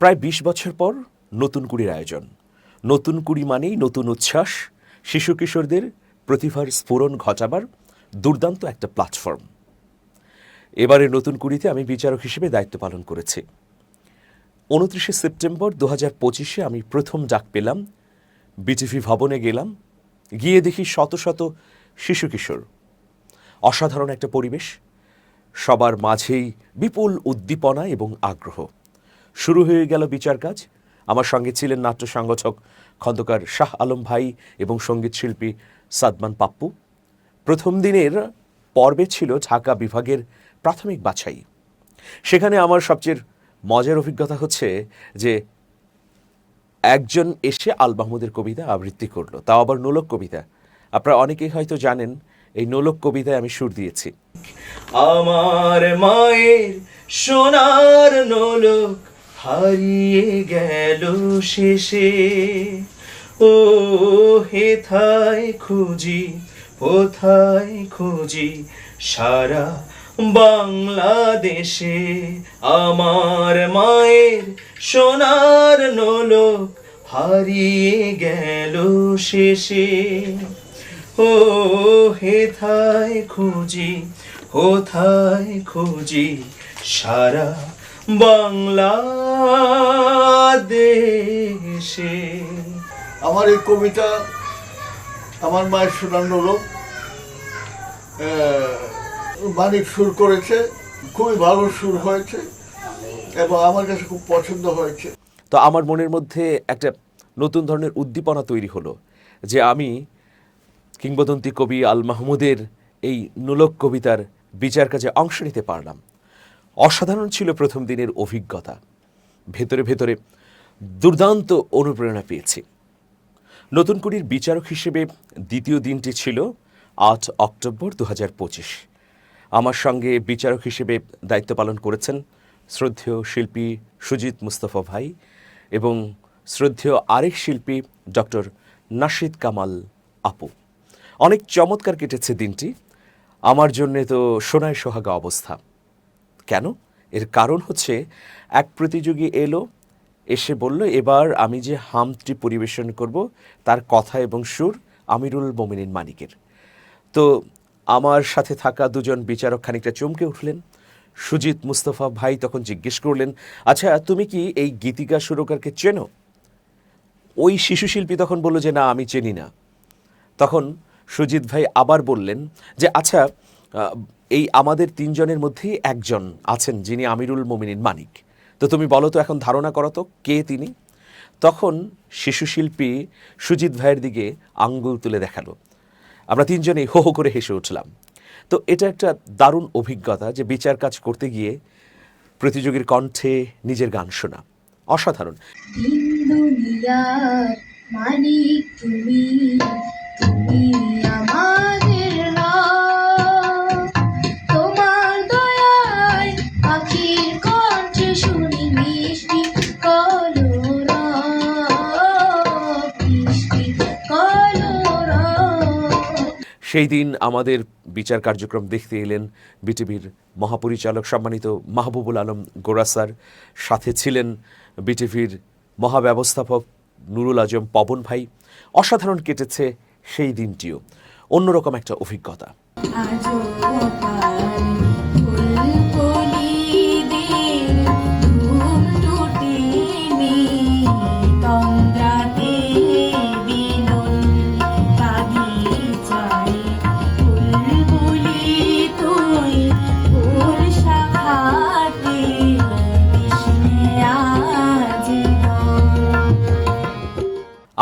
প্রায় বিশ বছর পর নতুন কুড়ির আয়োজন। নতুন কুড়ি মানেই নতুন উচ্ছ্বাস, শিশু কিশোরদের প্রতিভার স্ফুরণ ঘটাবার দুর্দান্ত একটা প্ল্যাটফর্ম এবারে নতুন কুড়িতে আমি বিচারক হিসেবে দায়িত্ব পালন করেছি। উনত্রিশে সেপ্টেম্বর দু হাজার পঁচিশে আমি প্রথম ডাক পেলাম, বিটিভি ভবনে গেলাম, গিয়ে দেখি শত শত শিশু কিশোর। অসাধারণ একটা পরিবেশ, সবার মাঝেই বিপুল উদ্দীপনা এবং আগ্রহ। শুরু হয়ে গেল বিচার কাজ। আমার সঙ্গে ছিলেন নাট্য সংগঠক খন্দকার শাহ আলম ভাই এবং সংগীত শিল্পী সাদমান পাপ্পু। প্রথম দিনের পর্বে ছিল ঢাকা বিভাগের প্রাথমিক বাছাই। সেখানে আমার সবচেয়ে মজার অভিজ্ঞতা হচ্ছে যে একজন এসে আল মাহমুদের কবিতা আবৃত্তি করল। তাও আবার নোলক কবিতা। আপনারা অনেকেই হয়তো জানেন, এই নোলক কবিতায় আমি সুর দিয়েছি। আমার মায়ের সোনার নোলক হারিয়ে গেল শেষে। ও হেথায় খুঁজি কোথায় খুঁজি সারা বাংলাদেশে। আমার মায়ের সোনার নোলক হারিয়ে গেল শেষে। ও হেথায় খুঁজি কোথায় খুঁজি সারা বাংলাদেশে। আমার এই কবিতা আমার মায়ের শোনানো লোক মানিক সুর করেছে খুবই ভালো সুর হয়েছে এবং আমার কাছে খুব পছন্দ হয়েছে। তো আমার মনের মধ্যে একটা নতুন ধরনের উদ্দীপনা তৈরি হলো যে আমি কিংবদন্তি কবি আল মাহমুদের এই নোলক কবিতার বিচার কাজে অংশ নিতে পারলাম। অসাধারণ ছিল প্রথম দিনের অভিজ্ঞতা। ভেতরে ভেতরে দুর্দান্ত অনুপ্রেরণা পেয়েছি। নতুন কুড়ির বিচারক হিসেবে দ্বিতীয় দিনটি ছিল আট অক্টোবর দু পঁচিশ। আমার সঙ্গে বিচারক হিসেবে দায়িত্ব পালন করেছেন শ্রদ্ধেয় শিল্পী সুজিত মুস্তফা ভাই এবং শ্রদ্ধেয় আরেক শিল্পী ডক্টর নাশিদ কামাল আপু। অনেক চমৎকার কেটেছে দিনটি। আমার জন্যে তো সোনায় সোহাগা অবস্থা। কেন? এর কারণ হচ্ছে, এক প্রতিযোগী এলো, এসে বলল, এবার আমি যে হামটি পরিবেশন করব, তার কথা এবং সুর আমিরুল মোমিনিন মানিকের। তো আমার সাথে থাকা দুজন বিচারক খানিকটা চমকে উঠলেন। সুজিত মুস্তফা ভাই তখন জিজ্ঞেস করলেন আচ্ছা তুমি কি এই গীতিকা সুরকারকে চেনো? ওই শিশু শিল্পী তখন বলল যে, না, আমি চিনি না। তখন সুজিত ভাই আবার বললেন যে আচ্ছা এই আমাদের তিনজনের মধ্যেই একজন আছেন যিনি আমিরুল মোমিনিন মানিক। তো তুমি বলো তো এখন ধারণা করো তো, কে তিনি? তখন শিশু শিল্পী সুজিত ভাইয়ের দিকে আঙ্গুল তুলে দেখাল। আমরা তিনজনেই হো হো করে হেসে উঠলাম। তো এটা একটা দারুণ অভিজ্ঞতা যে বিচার কাজ করতে গিয়ে প্রতিযোগীর কণ্ঠে নিজের গান শোনা। অসাধারণ। মালিক তুমি তুমি সেই দিন আমাদের বিচার কার্যক্রম দেখতে এলেন বিটিভির মহাপরিচালক সম্মানিত মাহবুবুল আলম গোরাসার সাথে ছিলেন বিটিভির মহাব্যবস্থাপক নুরুল আজম পবন ভাই। অসাধারণ কেটেছে সেই দিনটিও। অন্যরকম একটা অভিজ্ঞতা।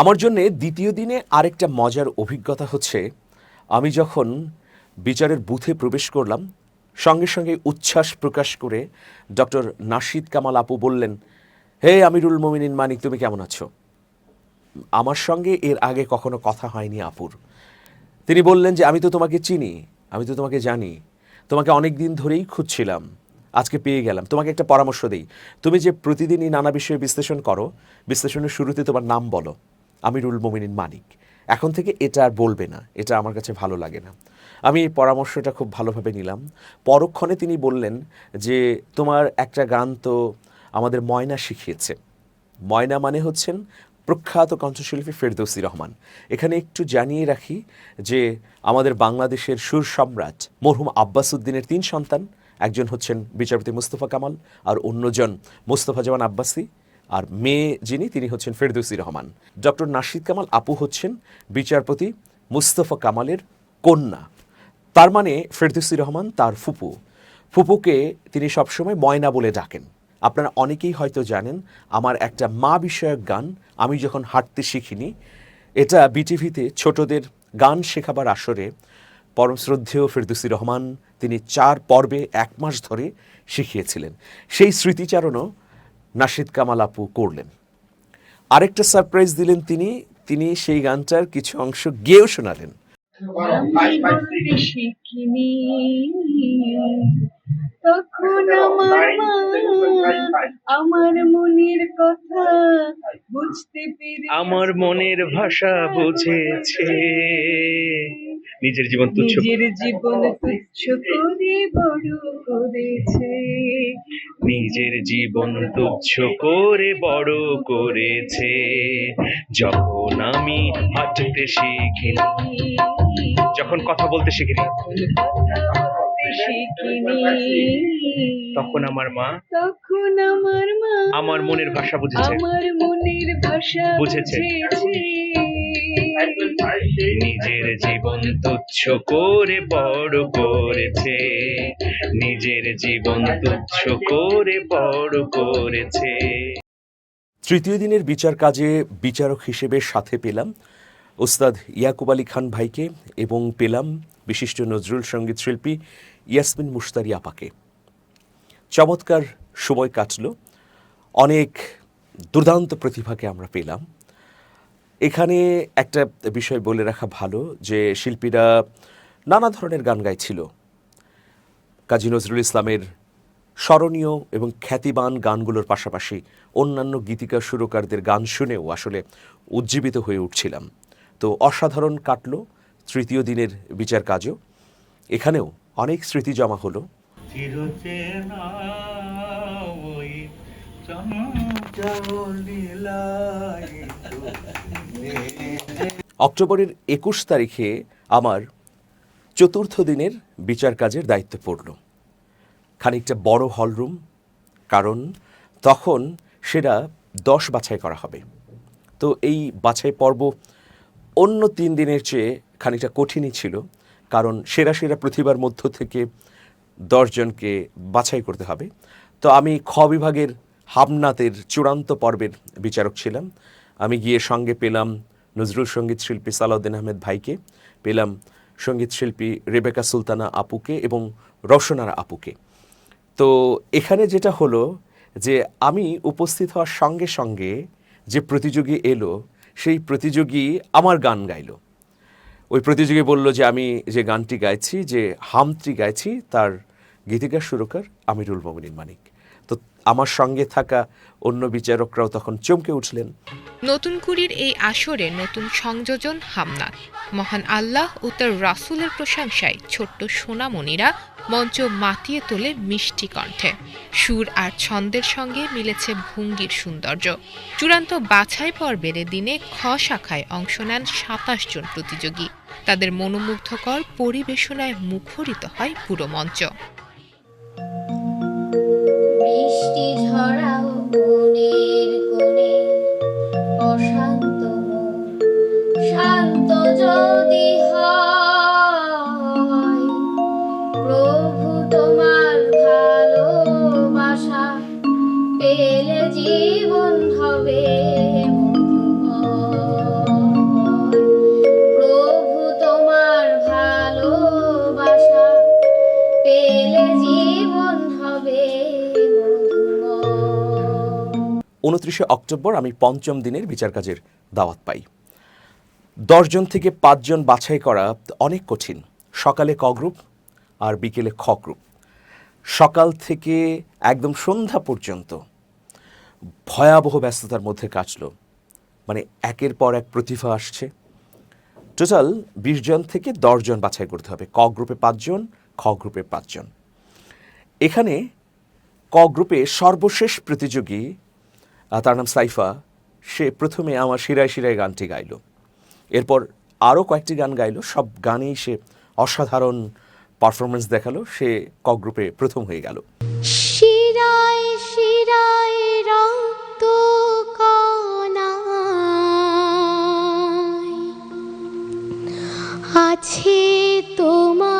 আমার জন্যে দ্বিতীয় দিনে আরেকটা মজার অভিজ্ঞতা হচ্ছে, আমি যখন বিচারের বুথে প্রবেশ করলাম, সঙ্গে সঙ্গে উচ্ছ্বাস প্রকাশ করে ডক্টর নাশিদ কামাল আপু বললেন, হে আমিরুল মোমিনিন মানিক, তুমি কেমন আছো? আমার সঙ্গে এর আগে কখনো কথা হয়নি আপুর। তিনি বললেন যে, আমি তো তোমাকে চিনি, আমি তো তোমাকে জানি, তোমাকে অনেক দিন ধরেই খুঁজছিলাম, আজকে পেয়ে গেলাম। তোমাকে একটা পরামর্শ দিই, তুমি যে প্রতিদিনই নানা বিষয়ে বিশ্লেষণ করো, বিশ্লেষণের শুরুতে তোমার নাম বলো। আমিরুল মোমিনিন মানিক। এখন থেকে এটা আর বলবে না, এটা আমার কাছে ভালো লাগে না। আমি এই পরামর্শটা খুব ভালোভাবে নিলাম। পরক্ষণে তিনি বললেন যে, তোমার একটা গান তো আমাদের ময়না শিখিয়েছে। ময়না মানে হচ্ছেন প্রখ্যাত কণ্ঠশিল্পী ফেরদৌসি রহমান। এখানে একটু জানিয়ে রাখি যে, আমাদের বাংলাদেশের সুর সম্রাট মরহুম আব্বাস উদ্দিনের তিন সন্তান, একজন হচ্ছেন বিচারপতি মুস্তফা কামাল আর অন্যজন মুস্তফা জামান আব্বাসী। আর মেয়ে যিনি, তিনি হচ্ছেন ফেরদৌসি রহমান। ডক্টর নাশিদ কামাল আপু হচ্ছেন বিচারপতি মুস্তফা কামালের কন্যা। তার মানে ফেরদৌসি রহমান তার ফুপু। ফুপুকে তিনি সবসময় ময়না বলে ডাকেন। আপনারা অনেকেই হয়তো জানেন, আমার একটা মা বিষয়ক গান আমি যখন হাঁটতে শিখিনি, এটা বিটিভিতে ছোটদের গান শেখাবার আসরে পরম শ্রদ্ধেয় ফেরদৌসি রহমান তিনি চার পর্বে এক মাস ধরে শিখিয়েছিলেন। সেই স্মৃতিচারণও নাশিদ কামাল আপু করলেন। আরেকটা সারপ্রাইজ দিলেন তিনি তিনি সেই গানটার কিছু অংশ গেয়েও শোনালেন। তখন আমার আমার মনের কথা বুঝতে পেরে আমার মনের ভাষা বুঝেছে। নিজের জীবন তুচ্ছ নিজের জীবন তুচ্ছ করে বড় করেছে। নিজের জীবন তুচ্ছ করে বড় করেছে। যখন আমি হাঁটতে শিখিনি যখন কথা বলতে শিখিনি তখন আমার মা তখন আমার মা আমার মনের ভাষা বুঝেছে। আমার মনের ভাষা বুঝেছে। নিজের জীবন তুচ্ছ করে বড় করেছে। নিজের জীবন তুচ্ছ করে বড় করেছে। তৃতীয় দিনের বিচার কাজে বিচারক হিসেবে সাথে পেলাম ওস্তাদ ইয়াকুব আলী খান ভাইকে এবং পেলাম বিশিষ্ট নজরুল সংগীত শিল্পী ইয়াসমিন মুশতারি আপাকে। চমৎকার সময় কাটল। অনেক দুর্দান্ত প্রতিভাকে আমরা পেলাম। এখানে একটা বিষয় বলে রাখা ভালো যে শিল্পীরা নানা ধরনের গান গাইছিল। কাজী নজরুল ইসলামের স্মরণীয় এবং খ্যাতিবান গানগুলোর পাশাপাশি অন্যান্য গীতিকা সুরকারদের গান শুনেও আসলে উজ্জীবিত হয়ে উঠছিলাম। তো অসাধারণ কাটল, তৃতীয় দিনের বিচার কাজও। এখানেও অনেক স্মৃতি জমা হলো। অক্টোবরের একুশ তারিখে আমার চতুর্থ দিনের বিচার কাজের দায়িত্ব পড়ল খানিকটা বড় হলরুম, কারণ তখন সেটা দশ বাছাই করা হবে। তো এই বাছাই পর্ব অন্য তিন দিনের চেয়ে খানিকটা কঠিনই ছিল, কারণ সেরা সেরা প্রতিভার মধ্য থেকে দশজনকে বাছাই করতে হবে। তো আমি খ বিভাগের হামনাতের চূড়ান্ত পর্বের বিচারক ছিলাম। আমি গিয়ে সঙ্গে পেলাম নজরুল সংগীত শিল্পী সালাউদ্দিন আহমেদ ভাইকে, পেলাম সংগীত শিল্পী রেবেকা সুলতানা আপুকে এবং রওশনারা আপুকে। তো এখানে যেটা হলো যে আমি উপস্থিত হওয়ার সঙ্গে সঙ্গে যে প্রতিযোগী এলো, সেই প্রতিযোগী আমার গান গাইলো। ওই প্রতিযোগী বলল যে আমি যে গানটি গাইছি, যে হামটি গাইছি, তার গীতিকার সুরকার আমিরুল মমিনিন মানিক। আমার সঙ্গে থাকা অন্য বিচারকরাও তখন চমকে উঠলেন। নতুন কুড়ির এই আসরে নতুন সংযোজন হামনাত মহান আল্লাহ ও তার রাসুলের প্রশংসায় ছোট্ট সোনামণিরা মঞ্চ মাতিয়ে তোলে মিষ্টি কণ্ঠে। সুর আর ছন্দের সঙ্গে মিলেছে ভঙ্গির সৌন্দর্য। চূড়ান্ত বাছাই পর্বের দিনে খ শাখায় অংশ নেন সাতাশ জন প্রতিযোগী। তাদের মনোমুগ্ধকর পরিবেশনায় মুখরিত হয় পুরো মঞ্চ। ঝরাও মনের কোণে। অশান্ত শান্ত যদি হয় উনত্রিশে অক্টোবর আমি পঞ্চম দিনের বিচার কাজের দাওয়াত পাই। দশজন থেকে পাঁচজন বাছাই করা অনেক কঠিন। সকালে ক গ্রুপ আর বিকেলে খ গ্রুপ। সকাল থেকে একদম সন্ধ্যা পর্যন্ত ভয়াবহ ব্যস্ততার মধ্যে কাটল। মানে একের পর এক প্রতিভা আসছে। টোটাল বিশ জন থেকে দশজন বাছাই করতে হবে। ক গ্রুপে পাঁচজন খ গ্রুপে পাঁচজন এখানে ক গ্রুপে সর্বশেষ প্রতিযোগী তার নাম সাইফা। সে প্রথমে আমার শিরায় শিরায় গানটি গাইল। এরপর আরও কয়েকটি গান গাইলো। সব গানেই সে অসাধারণ পারফরমেন্স দেখাল। সে ক গ্রুপে প্রথম হয়ে গেল। শিরায় শিরায় আছে তোমার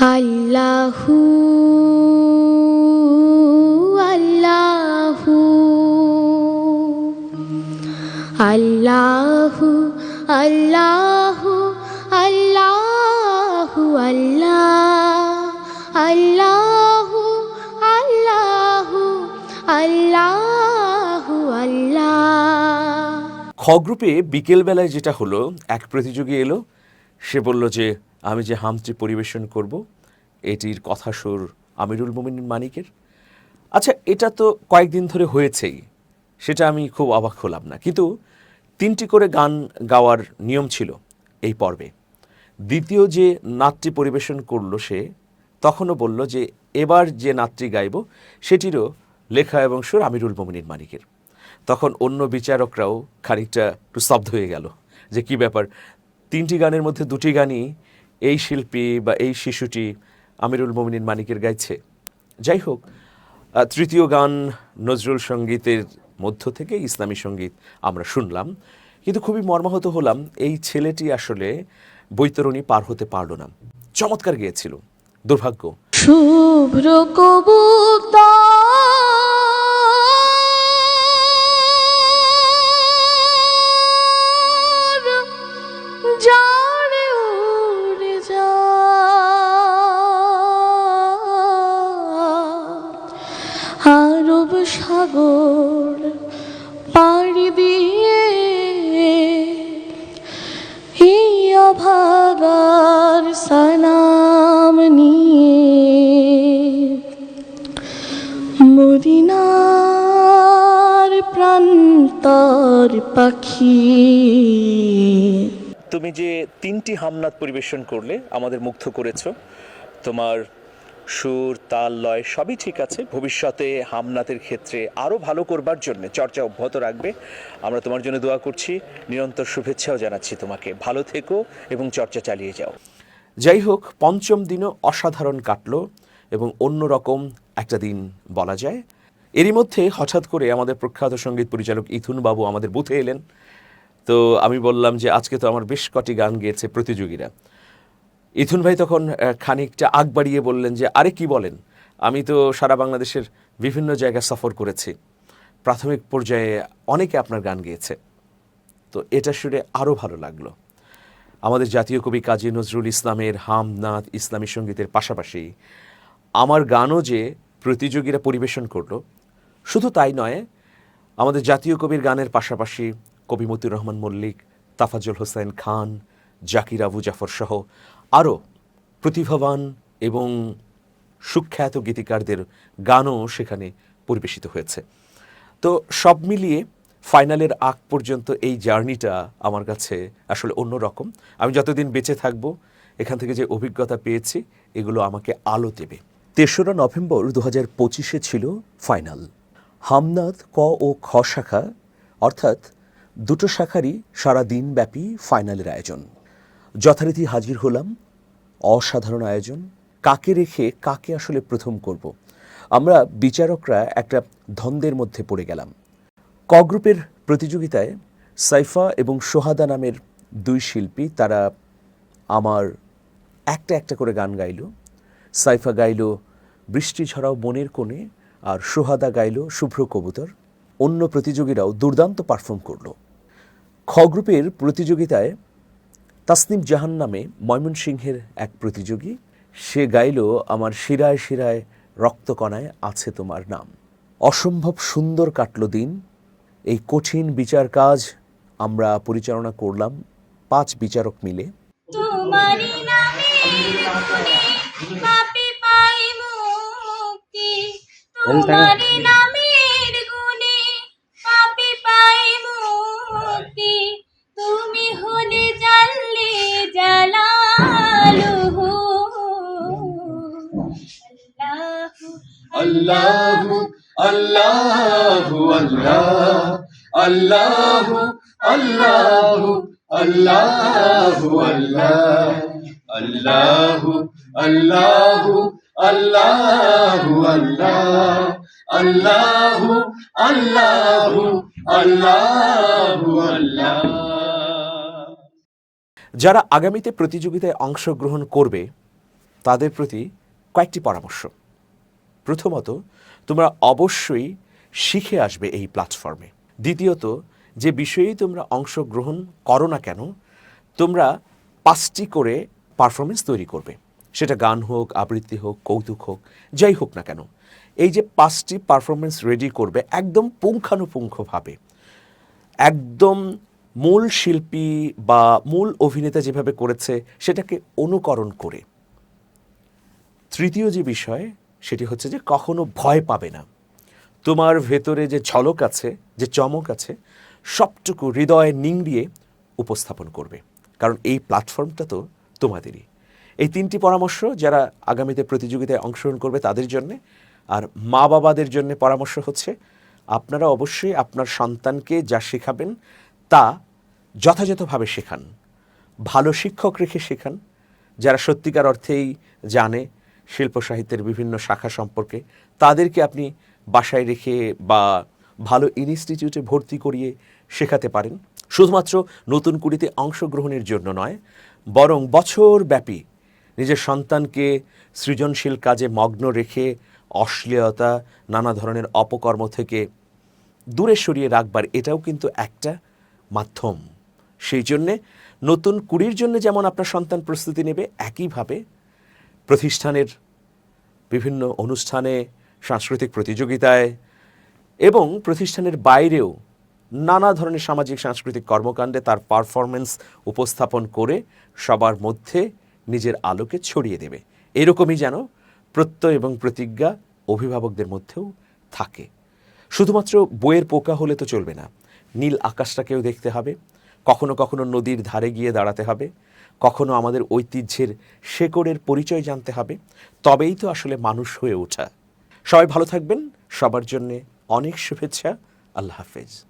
আল্লাহু আল্লাহু আল্লাহু আল্লাহু আল্লাহু, আল্লাহ, আল্লাহু আল্লাহু আল্লাহু, আল্লাহ। খ গ্রুপে বিকেলবেলায় যেটা হলো, এক প্রতিযোগী এলো, সে বলল যে আমি যে হামটি পরিবেশন করব, এটির কথা সুর আমিরুল মোমিন মানিকের। আচ্ছা এটা তো কয়েকদিন ধরে হয়েছেই, সেটা আমি খুব অবাক হলাম না। কিন্তু তিনটি করে গান গাওয়ার নিয়ম ছিল এই পর্বে। দ্বিতীয় যে নাচটি পরিবেশন করল সে, তখনও বলল যে এবার যে নাচটি গাইব, সেটিরও লেখা এবং সুর আমিরুল মোমিনিন মানিকের। তখন অন্য বিচারকরাও খানিকটা একটু স্তব্ধ হয়ে গেল যে কি ব্যাপার, তিনটি গানের মধ্যে দুটি গানই এই শিল্পী বা এই শিশুটি আমিরুল মোমিনিন মানিকের গাইছে। যাই হোক তৃতীয় গান নজরুল সঙ্গীতের মধ্য থেকে ইসলামী সংগীত আমরা শুনলাম, কিন্তু খুবই মর্মাহত হলাম, এই ছেলেটি আসলে বৈতরণী পার হতে পারল না। চমৎকার গিয়েছিল। দুর্ভাগ্য। শুভ্র কবুতর পাখি। তুমি যে তিনটি হামনাত পরিবেশন করলে আমাদের মুগ্ধ করেছ। তোমার সুর তাল লয় সবই ঠিক আছে। ভবিষ্যতে হামনাতের ক্ষেত্রে আরও ভালো করবার জন্য চর্চা অব্যাহত রাখবে। আমরা তোমার জন্য দোয়া করছি। নিরন্তর শুভেচ্ছাও জানাচ্ছি তোমাকে। ভালো থেকো এবং চর্চা চালিয়ে যাও। যাই হোক পঞ্চম দিনও অসাধারণ কাটলো এবং অন্যরকম একটা দিন বলা যায়। এরই মধ্যে হঠাৎ করে আমাদের প্রখ্যাত সংগীত পরিচালক ইথুন বাবু আমাদের বুথে এলেন। তো আমি বললাম যে, আজকে তো আমার বেশ কটি গান গেয়েছে প্রতিযোগীরা। ইথুন ভাই তখন খানিকটা আগ বাড়িয়ে বললেন যে, আরে কি বলেন? আমি তো সারা বাংলাদেশের বিভিন্ন জায়গায় সফর করেছি। প্রাথমিক পর্যায়ে অনেকে আপনার গান গেয়েছে। তো এটা শুনে আরও ভালো লাগল। আমাদের জাতীয় কবি কাজী নজরুল ইসলামের হামনাথ ইসলামী সঙ্গীতের পাশাপাশি আমার গানও যে প্রতিযোগীরা পরিবেশন করল শুধু তাই নয়, আমাদের জাতীয় কবির গানের পাশাপাশি কবি মতিউর রহমান মল্লিক, তাফাজুল হোসেন খান, জাকির আবু জাফর সহ আরও প্রতিভাবান এবং সুখ্যাত গীতিকারদের গানও সেখানে পরিবেশিত হয়েছে। তো সব মিলিয়ে ফাইনালের আগ পর্যন্ত এই জার্নিটা আমার কাছে আসলে অন্য রকম আমি যতদিন বেঁচে থাকব, এখান থেকে যে অভিজ্ঞতা পেয়েছি, এগুলো আমাকে আলো দেবে। তেসরা নভেম্বর দু হাজার পঁচিশে ছিল ফাইনাল। হামনাদ ক ও খ শাখা, অর্থাৎ দুটো শাখারই সারা দিনব্যাপী ফাইনালের আয়োজন। যথারীতি হাজির হলাম, অসাধারণ আয়োজন। কাকে রেখে কাকে আসলে প্রথম করব? আমরা বিচারকরা একটা ধন্দের মধ্যে পড়ে গেলাম। ক গ্রুপের প্রতিযোগিতায় সাইফা এবং সোহাদা নামের দুই শিল্পী তারা আমার একটা একটা করে গান গাইল। সাইফা গাইল, বৃষ্টি ছড়াও বনের কোণে আর সোহাদা গাইল শুভ্র কবুতর। অন্য প্রতিযোগীরাও দুর্দান্ত পারফর্ম করল। খ গ্রুপের প্রতিযোগিতায় তাসনিম জাহান নামে ময়মনসিংহের এক প্রতিযোগী। সে গাইল, আমার শিরায় শিরায় রক্তকণায় আছে তোমার নাম। অসম্ভব সুন্দর কাটল দিন। এই কঠিন বিচার কাজ আমরা পরিচালনা করলাম পাঁচ বিচারক মিলে। তোমারি নামের তোমারি নামের গুণে পাপে পাই মুক্তি। তুমি হলে জানলে জালালুহু আল্লাহু আল্লাহু, আল্লাহ। আল্লাহু আল্লাহু আল্লাহু, আল্লাহ। আল্লাহু আল্লাহু আল্লাহু আল্লাহ আল্লাহু আল্লাহু আল্লাহু আল্লাহ যারা আগামীতে প্রতিযোগিতায় অংশগ্রহণ করবে, তাদের প্রতি কয়েকটি পরামর্শ। প্রথমত, তোমরা অবশ্যই শিখে আসবে এই প্ল্যাটফর্মে দ্বিতীয়ত, যে বিষয়েই তোমরা অংশগ্রহণ করো না কেন, তোমরা পাঁচটি করে পারফরমেন্স তৈরি করবে। সেটা গান হোক, আবৃত্তি হোক, কৌতুক হোক, যাই হোক না কেন, এই যে পাঁচটি পারফরমেন্স রেডি করবে একদম পুঙ্খানুপুঙ্খভাবে, একদম মূল শিল্পী বা মূল অভিনেতা যেভাবে করেছে সেটাকে অনুকরণ করে। তৃতীয় যে বিষয় সেটি হচ্ছে যে কখনো ভয় পাবে না। তোমার ভেতরে যে ঝলক আছে, যে চমক আছে, সবটুকু হৃদয়ে নিংড়িয়ে উপস্থাপন করবে। কারণ এই প্ল্যাটফর্মটা তো তোমাদেরই। এই তিনটি পরামর্শ যারা আগামীতে প্রতিযোগিতায় অংশগ্রহণ করবে তাদের জন্যে। আর মা বাবাদের জন্য পরামর্শ হচ্ছে, আপনারা অবশ্যই আপনার সন্তানকে যা শেখাবেন তা যথাযথভাবে শেখান। ভালো শিক্ষক রেখে শেখান, যারা সত্যিকার অর্থেই জানে শিল্প সাহিত্যের বিভিন্ন শাখা সম্পর্কে, তাদেরকে আপনি বাসায় রেখে বা ভালো ইনস্টিটিউটে ভর্তি করিয়ে শেখাতে পারেন। শুধুমাত্র নতুন কুড়িতে অংশগ্রহণের জন্য নয়, বরং বছরব্যাপী নিজের সন্তানকে সৃজনশীল কাজে মগ্ন রেখে অশ্লীলতা, নানা ধরনের অপকর্ম থেকে দূরে সরিয়ে রাখবার এটাও কিন্তু একটা মাধ্যম। সেই জন্যে নতুন কুড়ির জন্য যেমন আপনার সন্তান প্রস্তুতি নেবে, একইভাবে প্রতিষ্ঠানের বিভিন্ন অনুষ্ঠানে, সাংস্কৃতিক প্রতিযোগিতায় এবং প্রতিষ্ঠানের বাইরেও নানা ধরনের সামাজিক, সাংস্কৃতিক কর্মকাণ্ডে তার পারফরমেন্স উপস্থাপন করে সবার মধ্যে নিজের আলোকে ছড়িয়ে দেবে। এরকমই যেন প্রত্যয় এবং প্রতিজ্ঞা অভিভাবকদের মধ্যেও থাকে। শুধুমাত্র বইয়ের পোকা হলে তো চলবে না। নীল আকাশটাকেও দেখতে হবে। কখনো কখনো নদীর ধারে গিয়ে দাঁড়াতে হবে। কখনো আমাদের ঐতিহ্যের শেকড়ের পরিচয় জানতে হবে। তবেই তো আসলে মানুষ হয়ে ওঠা। সবাই ভালো থাকবেন। সবার জন্যে অনেক শুভেচ্ছা। আল্লাহ হাফেজ।